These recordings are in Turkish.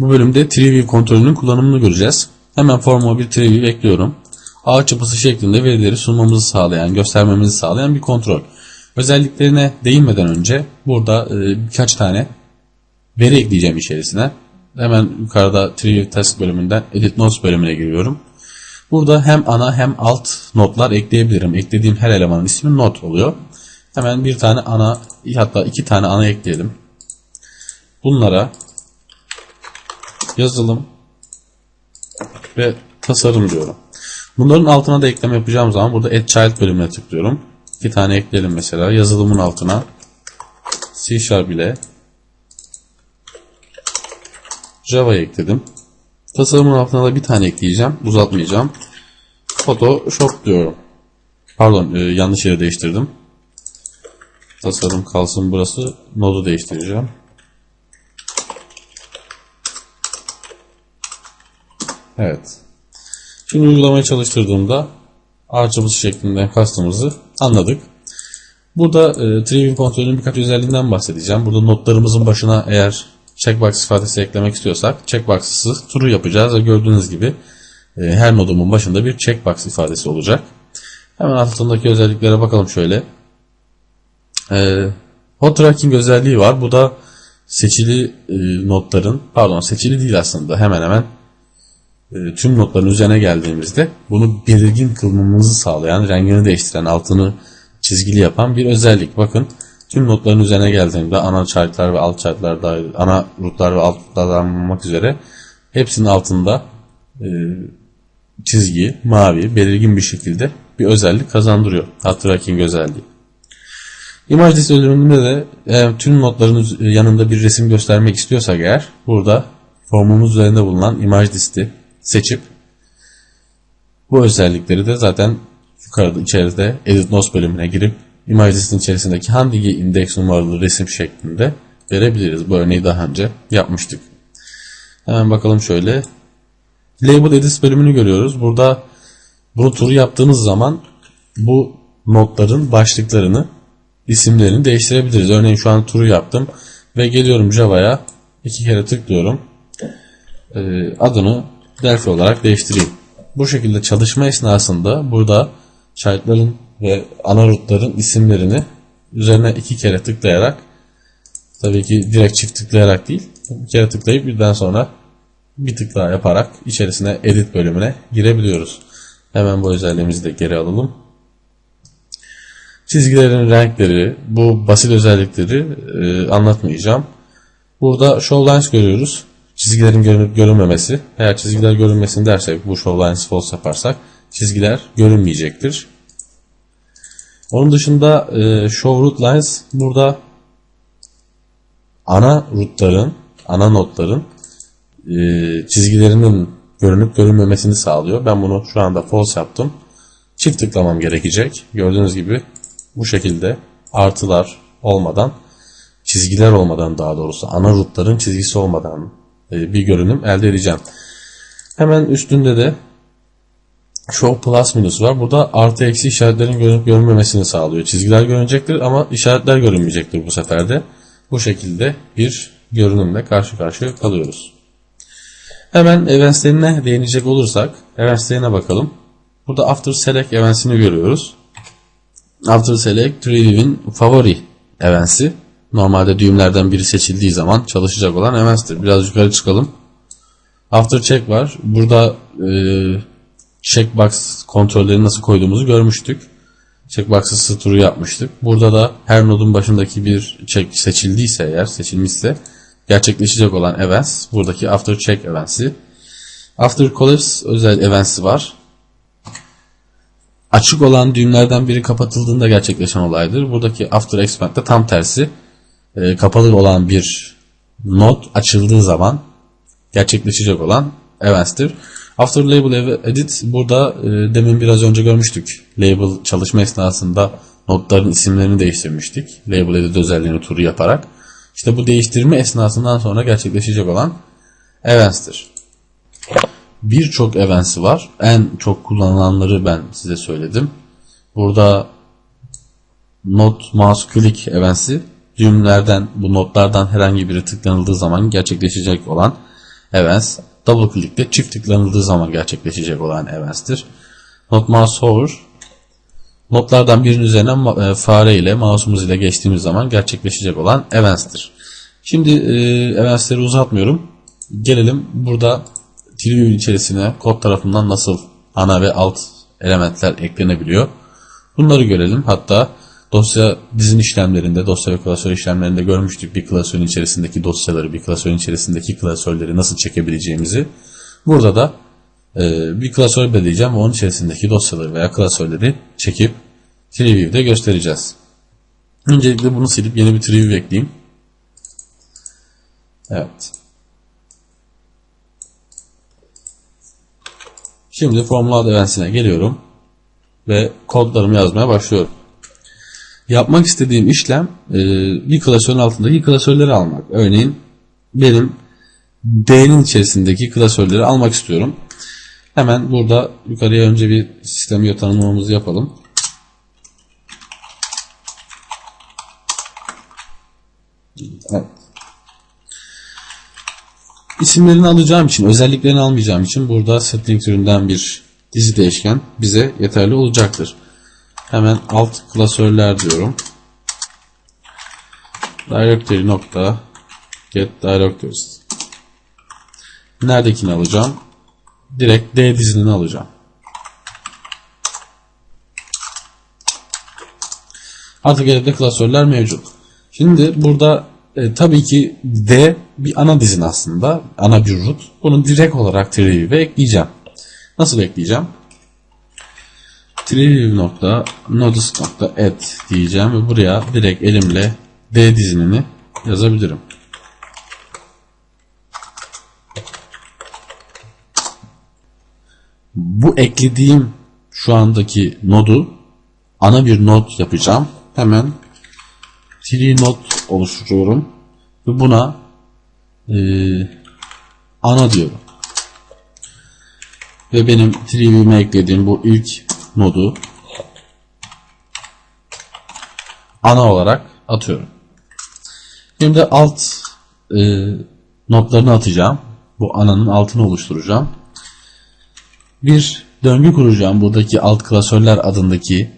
Bu bölümde TreeView kontrolünün kullanımını göreceğiz. Hemen formuma bir TreeView ekliyorum. Ağaç yapısı şeklinde verileri sunmamızı sağlayan, göstermemizi sağlayan bir kontrol. Özelliklerine değinmeden önce burada e, birkaç tane veri ekleyeceğim içerisine. Hemen yukarıda TreeView Task bölümünden Edit Notes bölümüne giriyorum. Burada hem ana hem alt notlar ekleyebilirim. Eklediğim her elemanın ismi not oluyor. Hemen bir tane ana hatta iki tane ana ekleyelim. Bunlara yazılım ve tasarım diyorum. Bunların altına da ekleme yapacağım zaman burada Add Child bölümüne tıklıyorum. İki tane ekleyelim mesela. Yazılımın altına C Sharp ile Java ekledim. Tasarımın altına da bir tane ekleyeceğim. Uzatmayacağım. Photoshop diyorum. Pardon e, yanlış yere değiştirdim. Tasarım kalsın burası. Nodu değiştireceğim. Evet. Şimdi uygulamaya çalıştırdığımda ağaçımız şeklinde kastımızı anladık. Burada e, Trivium kontrolünün birkaç özelliğinden bahsedeceğim. Burada notlarımızın başına eğer checkbox ifadesi eklemek istiyorsak checkbox'ı true yapacağız ve gördüğünüz gibi e, her nodumun başında bir checkbox ifadesi olacak. Hemen altındaki özelliklere bakalım şöyle. E, hot tracking özelliği var. Bu da seçili e, notların, pardon seçili değil aslında hemen hemen tüm notların üzerine geldiğimizde bunu belirgin kılmamızı sağlayan, rengini değiştiren, altını çizgili yapan bir özellik. Bakın tüm notların üzerine geldiğimde ana chartlar ve alt chartlar dahil, ana rootlar ve alt rootlar olmak üzere hepsinin altında e, çizgi, mavi, belirgin bir şekilde bir özellik kazandırıyor. Tracking özelliği. İmaj list bölümünde de e, tüm notların yanında bir resim göstermek istiyorsak eğer burada formumuz üzerinde bulunan imaj listi seçip bu özellikleri de zaten yukarıda içeride Edit Notes bölümüne girip imaj listinin içerisindeki hangi indeks numaralı resim şeklinde verebiliriz. Bu örneği daha önce yapmıştık. Hemen bakalım şöyle. Label Edit bölümünü görüyoruz. Burada bunu turu yaptığınız zaman bu notların başlıklarını isimlerini değiştirebiliriz. Örneğin şu an turu yaptım ve geliyorum Java'ya iki kere tıklıyorum. Ee, adını Delphi olarak değiştireyim. Bu şekilde çalışma esnasında burada şartların ve ana rootların isimlerini üzerine iki kere tıklayarak tabii ki direkt çift tıklayarak değil bir kere tıklayıp birden sonra bir tık daha yaparak içerisine edit bölümüne girebiliyoruz. Hemen bu özelliğimizi de geri alalım. Çizgilerin renkleri, bu basit özellikleri e, anlatmayacağım. Burada show lines görüyoruz. Çizgilerin görünmemesi. Eğer çizgiler görünmesin dersek bu show lines false yaparsak çizgiler görünmeyecektir. Onun dışında e, show root lines burada ana rootların, ana notların e, çizgilerinin görünüp görünmemesini sağlıyor. Ben bunu şu anda false yaptım. Çift tıklamam gerekecek. Gördüğünüz gibi bu şekilde artılar olmadan, çizgiler olmadan daha doğrusu ana rootların çizgisi olmadan bir görünüm elde edeceğim. Hemen üstünde de Show Plus menüsü var. Burada artı eksi işaretlerin görünüp görünmemesini sağlıyor. Çizgiler görünecektir ama işaretler görünmeyecektir bu sefer de. Bu şekilde bir görünümle karşı karşıya kalıyoruz. Hemen eventslerine değinecek olursak eventslerine bakalım. Burada After Select eventsini görüyoruz. After Select Review'in favori events'i. Normalde düğümlerden biri seçildiği zaman çalışacak olan events'tir. Biraz yukarı çıkalım. After Check var. Burada e, checkbox kontrolleri nasıl koyduğumuzu görmüştük. Checkbox'ı stru yapmıştık. Burada da her nodun başındaki bir check seçildiyse eğer seçilmişse gerçekleşecek olan events buradaki after check events'i. After collapse özel events'i var. Açık olan düğümlerden biri kapatıldığında gerçekleşen olaydır. Buradaki after expand de tam tersi. E, kapalı olan bir node açıldığı zaman gerçekleşecek olan events'tir. After Label Edit burada e, demin biraz önce görmüştük. Label çalışma esnasında notların isimlerini değiştirmiştik. Label Edit özelliğini turu yaparak. İşte bu değiştirme esnasından sonra gerçekleşecek olan events'tir. Birçok events'i var. En çok kullanılanları ben size söyledim. Burada not mouse click events'i düğümlerden bu notlardan herhangi biri tıklanıldığı zaman gerçekleşecek olan events. Double click'te çift tıklanıldığı zaman gerçekleşecek olan events'tir. Not mouse hover notlardan birinin üzerine e, fare ile mouse'umuz ile geçtiğimiz zaman gerçekleşecek olan events'tir. Şimdi e, events'leri uzatmıyorum. Gelelim burada TreeView içerisine kod tarafından nasıl ana ve alt elementler eklenebiliyor. Bunları görelim. Hatta dosya dizin işlemlerinde, dosya ve klasör işlemlerinde görmüştük bir klasörün içerisindeki dosyaları, bir klasörün içerisindeki klasörleri nasıl çekebileceğimizi. Burada da e, bir klasör belirleyeceğim ve onun içerisindeki dosyaları veya klasörleri çekip TreeView'de göstereceğiz. Öncelikle bunu silip yeni bir TreeView ekleyeyim. Evet. Şimdi Formula Events'ine geliyorum ve kodlarımı yazmaya başlıyorum. Yapmak istediğim işlem e, bir klasörün altındaki klasörleri almak. Örneğin benim D'nin içerisindeki klasörleri almak istiyorum. Hemen burada yukarıya önce bir sistemi tanımlamamızı yapalım. Evet. İsimlerini alacağım için, özelliklerini almayacağım için burada setting türünden bir dizi değişken bize yeterli olacaktır. Hemen alt klasörler diyorum. Directory nokta get directories. Neredekini alacağım? Direkt D dizini alacağım. Artık elimde klasörler mevcut. Şimdi burada e, tabii ki D bir ana dizin aslında. Ana bir root. Bunu direkt olarak TreeView'e ekleyeceğim. Nasıl ekleyeceğim? TreeView.nodes.add diyeceğim ve buraya direkt elimle D dizinini yazabilirim. Bu eklediğim şu andaki nodu ana bir nod yapacağım. Hemen tree node oluşturuyorum ve buna e, ana diyorum. Ve benim treeview'ime eklediğim bu ilk nodu ana olarak atıyorum. Şimdi alt e, notlarını atacağım. Bu ananın altını oluşturacağım. Bir döngü kuracağım. Buradaki alt klasörler adındaki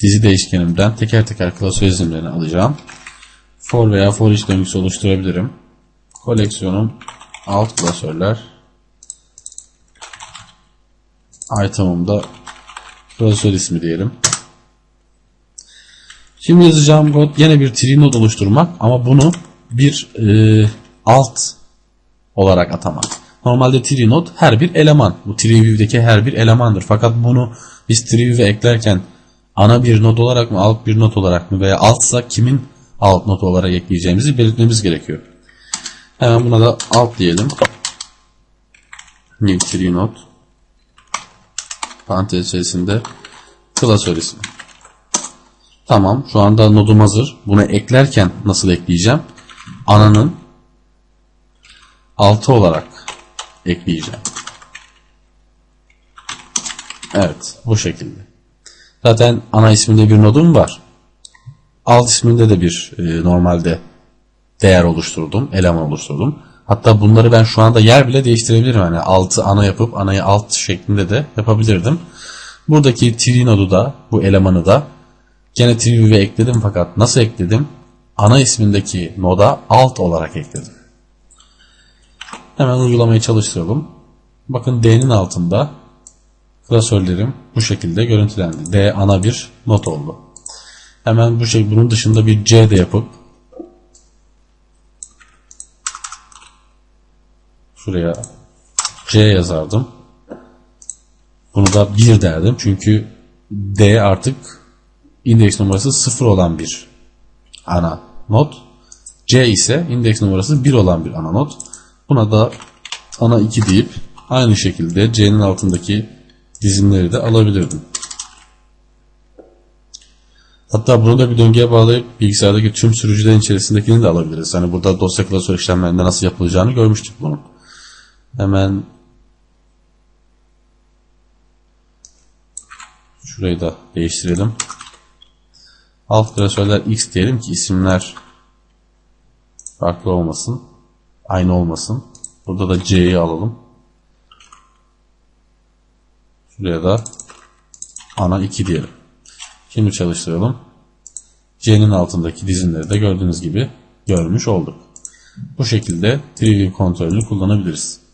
dizi değişkenimden teker teker klasör isimlerini alacağım. For veya for each döngüsü oluşturabilirim. Koleksiyonum alt klasörler item'ımda klasör ismi diyelim. Şimdi yazacağım kod yine bir tree node oluşturmak ama bunu bir e, alt olarak atamak. Normalde tree node her bir eleman. Bu TreeView'deki her bir elemandır. Fakat bunu biz TreeView'e eklerken ana bir node olarak mı alt bir node olarak mı veya altsa kimin alt node olarak ekleyeceğimizi belirtmemiz gerekiyor. Hemen buna da alt diyelim. New tree node parantez içerisinde klasör ismi. Tamam şu anda nodum hazır. Bunu eklerken nasıl ekleyeceğim? Ananın altı olarak ekleyeceğim. Evet bu şekilde. Zaten ana isminde bir nodum var. Alt isminde de bir e, normalde değer oluşturdum. Eleman oluşturdum. Hatta bunları ben şu anda yer bile değiştirebilirim. Yani altı ana yapıp anayı alt şeklinde de yapabilirdim. Buradaki tree nodu da bu elemanı da gene tree'ye ekledim fakat nasıl ekledim? Ana ismindeki noda alt olarak ekledim. Hemen uygulamayı çalıştıralım. Bakın D'nin altında klasörlerim bu şekilde görüntülendi. D ana bir not oldu. Hemen bu şey bunun dışında bir C de yapıp şuraya C yazardım. Bunu da 1 derdim. Çünkü D artık indeks numarası 0 olan bir ana not. C ise indeks numarası 1 olan bir ana not. Buna da ana 2 deyip aynı şekilde C'nin altındaki dizimleri de alabilirdim. Hatta bunu da bir döngüye bağlayıp bilgisayardaki tüm sürücülerin içerisindekini de alabiliriz. Hani burada dosya klasör işlemlerinde nasıl yapılacağını görmüştük bunu. Hemen şurayı da değiştirelim. Alt klasörler X diyelim ki isimler farklı olmasın. Aynı olmasın. Burada da C'yi alalım. Şuraya da ana 2 diyelim. Şimdi çalıştıralım. C'nin altındaki dizinleri de gördüğünüz gibi görmüş olduk. Bu şekilde 3D kontrolünü kullanabiliriz.